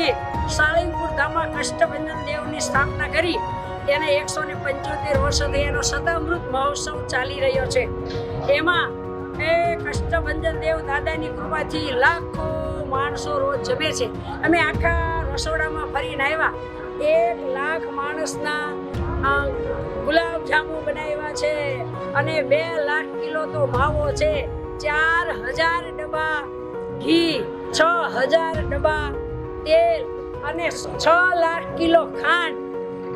સ્વામીએ સાળીપુર ધામમાં અષ્ટભંજન દેવની સ્થાપના કરી. તેને એકસો ને પંચોતેર વર્ષથી એનો સદામૃત મહોત્સવ ચાલી રહ્યો છે. એમાં એ કષ્ટભંજન દેવ દાદાની કૃપાથી લાખો માણસો રોજ જમે છે. અમે આખા રસોડામાં ફરીને આવ્યા. એક લાખ માણસના અ, ગુલાબ જાંબુ બનાવ્યા છે અને બે લાખ કિલો તો માવો છે. ચાર હજાર ડબ્બા ઘી છ હજાર ડબ્બા તેલ અને છ લાખ કિલો ખાંડ.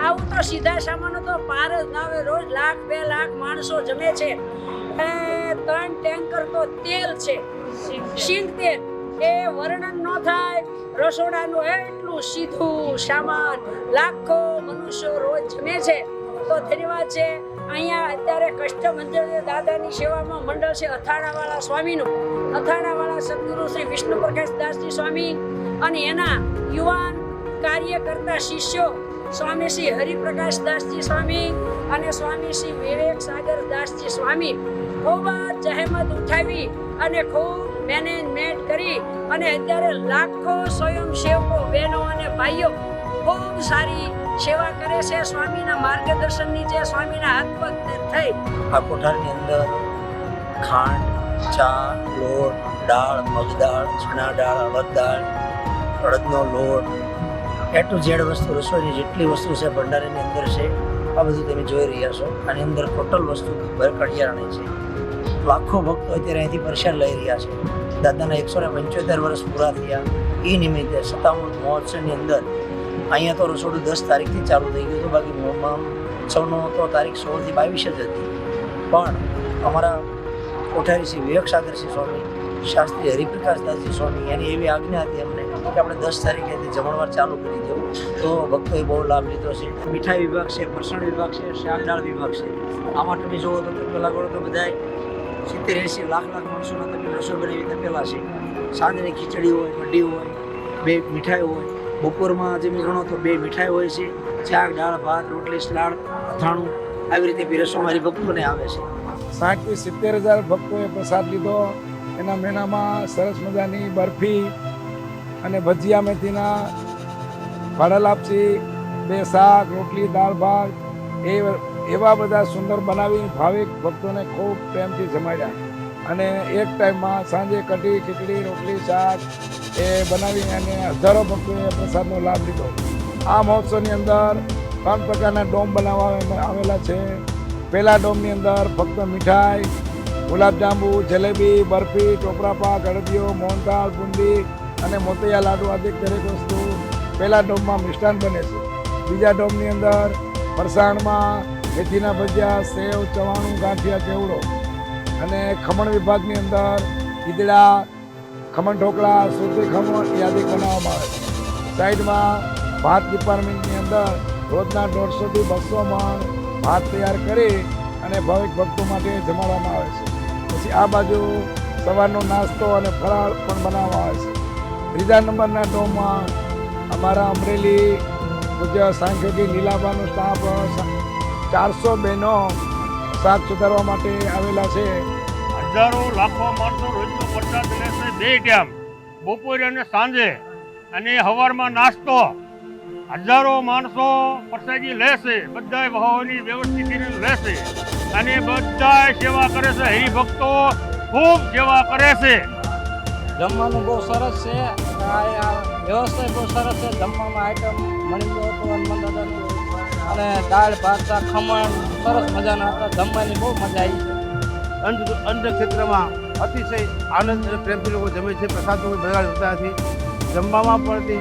આવું તો સીધા સામાનો તો પાર જ રોજ લાખ, બે લાખ માણસો જમે છે. ત્રણ ટેન્કર તો તેલ છે. શીંગ તેલ. એ વર્ણન ન થાય. રસોડાનું એટલું સીધું સામાન. લાખો મનુષ્યો રોજ જમે છે. તો ધન્યવાદ છે, અહીંયા અત્યારે કષ્ટભંજન દાદાની સેવામાં મંડળ છે અથાણાવાળા સ્વામીનું. અથાણાવાળા સદગુરુ શ્રી વિષ્ણુ પ્રકાશ દાસજી સ્વામી અને એના યુવાન કાર્ય કરતા શિષ્યો સ્વામી શ્રી હરિપ્રકાશ દાસજી સ્વામી અને સ્વામી શ્રી વિવેક સાગર દાસજી સ્વામી ખૂબ જહેમત ઉઠાવી અને ખૂબ મેનેજમેન્ટ કરી અને અત્યારે લાખો સ્વયંસેવકો બહેનો અને ભાઈઓ ખૂબ સારી સેવા કરે છે. સ્વામીના માર્ગદર્શન નીચે સ્વામીના હાથ થઈ. આ કોઠારની અંદર ખાંડ, ચા, લોટ, દાળ, મગદાળ, ચણા દાળ, અડદ દાળ અડદનો લોટ એ ટુ ઝેડ વસ્તુ, રસોઈની જેટલી વસ્તુ છે, ભંડારીની અંદર છે, આ બધું તમે જોઈ રહ્યા છો. આની અંદર ટોટલ વસ્તુ ભર કડિયારાણી છે. લાખો ભક્તો અત્યારે અહીંથી પ્રસાદ લઈ રહ્યા છે. દાદાના એકસો ને પંચોતેર વર્ષ પૂરા થયા. એ નિમિત્તે સત્તામૃત મહોત્સવની અંદર અહીંયા તો રસોડું દસ તારીખથી ચાલુ થઈ ગયું હતું. બાકી સૌનો તો તારીખ સોળથી બાવીસ જ હતી. પણ અમારા કોઠારી શ્રી વિવેક સાગરસિંહ સ્વામી શાસ્ત્રી હરિપ્રકાશ દાસજી સ્વામી, એની એવી આજ્ઞા હતી અમને કે આપણે દસ તારીખેથી જમણવાર ચાલુ કરી દઉં તો ભક્તોએ બહુ લાભ લીધો છે. મીઠાઈ વિભાગ છે ફરસાણ વિભાગ છે શાકદાળ વિભાગ છે. આમાં તમે જોવો તો તપેલા ગણો તો બધાય સિત્તેર એંસી લાખ લાખ માણસોના તમે રસોઈ બનાવી તપેલા છે. સાંજની ખીચડી હોય કઢી હોય, બે મીઠાઈ હોય. બપોરમાં જે ગણો તો બે મીઠાઈ હોય છે. શાક દાળ, ભાત, રોટલી, સલાડ, અથાણું. આવી રીતે પીરસવા મારી ભક્તોને આવે છે. સાઠથી સિત્તેર હજાર ભક્તોએ પ્રસાદ લીધો. એના મહિનામાં સરસ મજાની બરફી અને ભજીયા મેથીના ભાડા લાપસી, બે શાક, રોટલી, દાળ ભાત, એ એવા બધા સુંદર બનાવી ભાવિક ભક્તોને ખૂબ પ્રેમથી જમાડ્યા. અને એક ટાઈમમાં સાંજે કઢી, ખીચડી, રોટલી, શાક એ બનાવી અને હજારો ભક્તોએ પ્રસાદનો લાભ લીધો. આ મહોત્સવની અંદર ત્રણ પ્રકારના ડોમ બનાવવામાં આવેલા છે. પહેલા ડોમની અંદર ફક્ત મીઠાઈ ગુલાબજાંબુ જલેબી, બરફી ચોપરાપા ગળદીઓ મોહનદાળ બુંદી અને મોતૈયા લાડુ આદિ દરેક વસ્તુ પહેલા ડોમમાં મિષ્ટાન બને છે. બીજા ડોમની અંદર ફરસાણમાં મેથીના ભજીયા, સેવ, ચવાણું, ગાંઠિયા, ચેવડો અને ખમણ વિભાગની અંદર ઈદડા, ખમણ ઢોકળા, સુરતી ખમણ આદિ બનાવવામાં આવે છે. સાઈડમાં ભાત ડિપાર્ટમેન્ટની અંદર રોજના દોઢસોથી બસો મણ ભાત તૈયાર કરી અને ભાવિક ભક્તો માટે જમાડવામાં આવે છે. પછી આ બાજુ સવારનો નાસ્તો અને ફરાળ પણ બનાવવા આવે છે. ત્રીજા નંબરના ડોમમાં અમારા અમરેલી પૂજ્ય સાંખ્યોગી લીલાબાનો સ્ટાફ ચારસો બહેનો સાથ સુધારવા માટે આવેલા છે. હજારો લાખો માણસો રોજનો પ્રસાદ છે બે ટાઈમ બપોરે અને સાંજે. અને સવારમાં નાસ્તો. હજારો માણસો પ્રસાદી લેશે બધા ભાવોની વ્યવસ્થિત લે લેશે અને બધા સેવા કરે છે હરિભક્તો ખૂબ સેવા કરે છે. જમવાનું બહુ સરસ છે વ્યવસ્થા બહુ સરસ છે જમવામાં આઈટમ મળી ગયો હતો હનુમાન દાદાનું અને દાળ ભાત શાક, ખમણ સરસ મજાના હતા જમવાની બહુ મજા આવી છે. અંધ ક્ષેત્રમાં અતિશય આનંદ અને પ્રેમથી લોકો જમે છે પ્રસાદ લોકો બગાડ થતા નથી. જમવામાં પણ તે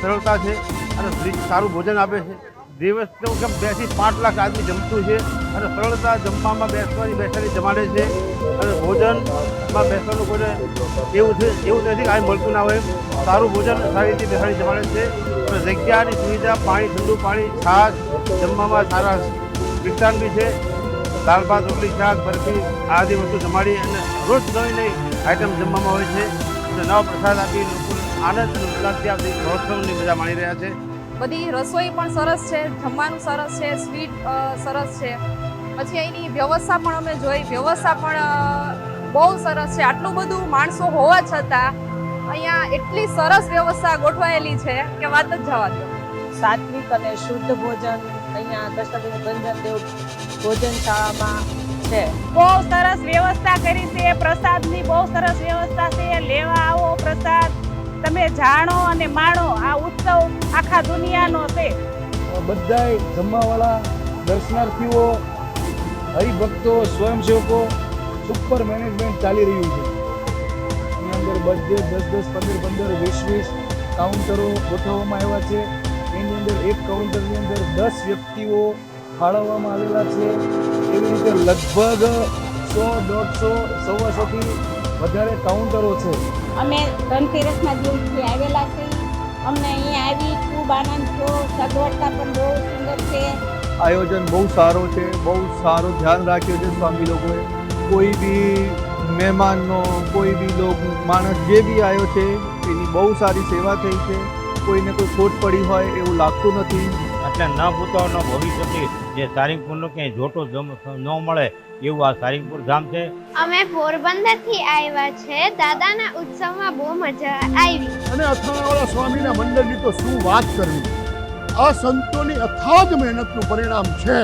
સરળતા છે અને સારું ભોજન આપે છે. દિવસ તો કેમ બેથી પાંચ લાખ આદમી જમતું છે અને સરળતા જમવામાં બેસવાની બેસવાની જમાડે છે અને ભોજનમાં બેસવાનું ભોજન એવું છે, એવું નથી કાંઈ મળતું ના હોય. સારું ભોજન સારી રીતે બેસાડી જમાડે છે અને જગ્યાની સુવિધા, પાણી, ઠંડુ પાણી, છાશ, જમવામાં સારા વિસ્તાર બી છે. દાળ ભાત, રોટલી, શાક, બરફી આદિ વસ્તુ જમાડી અને રોજ નવી નવી આઈટમ જમવામાં હોય છે. અને નવા પ્રસાદ આપી લોકો આનંદ અને ઉલ્લાસથી આપી મહોત્સવની મજા માણી રહ્યા છે. બધી રસોઈ પણ સરસ છે જમવાનું સરસ છે સ્વીટ સરસ છે. પછી અહીંની વ્યવસ્થા પણ અમે જોઈ. વ્યવસ્થા પણ બહુ સરસ છે. આટલું બધું માણસો હોવા છતાં અહીંયા એટલી સરસ વ્યવસ્થા ગોઠવાયેલી છે કે વાત જ જવા દો. સાત્વિક અને શુદ્ધ ભોજન અહીંયા કષ્ટભંજન બંધન દેવ ભોજન શાળામાં છે. બહુ સરસ વ્યવસ્થા કરી છે પ્રસાદની બહુ સરસ વ્યવસ્થા છે. લેવા આવો પ્રસાદ. તમે જાણો અને માણો આ ઉત્સવ આખા દુનિયાનો છે. બધાય જમવાવાળા દર્શનાર્થીઓ હરિભક્તો સ્વયંસેવકો સુપર મેનેજમેન્ટ ચાલી રહ્યું છે. એની અંદર બધે દસ દસ પંદર પંદર વીસ વીસ કાઉન્ટરો ગોઠવવામાં આવ્યા છે. એની અંદર એક કાઉન્ટરની અંદર દસ વ્યક્તિઓ ફાળવવામાં આવેલા છે. એવી રીતે લગભગ સો દોઢસો સવાસોથી વધારે કાઉન્ટરો છે. અમે ધનતેરસના દિવસથી આવેલા છીએ. અમને અહીંયા આવી ખૂબ આનંદ થયો. સગવડતા પણ બહુ સુંદર છે. આયોજન બહુ સારો છે. બહુ સારું ધ્યાન રાખ્યું છે સ્વામી લોકોએ. કોઈ બી મહેમાનનો, કોઈ બી લોક, માણસ જે બી આવ્યો છે, એની બહુ સારી સેવા થઈ છે. કોઈને કોઈ ખોટ પડી હોય એવું લાગતું નથી. એટલે ન ભૂતોનો ભવિષ્યથી જે સારંગપુરનો ક્યાંય જોટો જમ ન મળે એવું આ સારંગપુર ધામ છે. અમે પોરબંદરથી આવ્યા છે. દાદાના ઉત્સવમાં બહુ મજા આવી. અને અથાણાવાળા સ્વામીના મંડળની તો શું વાત કરવી? આ સંતોની અથાગ મહેનતનું પરિણામ છે.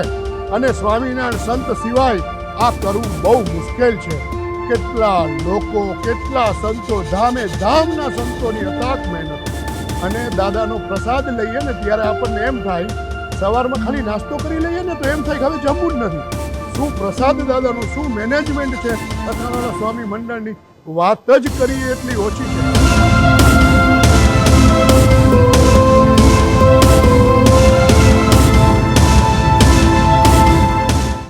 અને સ્વામિનારાયણ સંત સિવાય આ કરવું બહુ મુશ્કેલ છે. કેટલા લોકો કેટલા સંતો ધામે ધામના સંતોની અથાગ મહેનત. અને દાદાનો પ્રસાદ લઈએ ને ત્યારે આપણને એમ થાય સવારમાં ખાલી નાસ્તો કરી લઈએ ને તો એમ થાય હવે જમવું જ નથી. શું પ્રસાદ દાદાનું, શું મેનેજમેન્ટ છે? અથાણાના સ્વામી મંડળની વાત જ કરીએ એટલી ઓછી છે.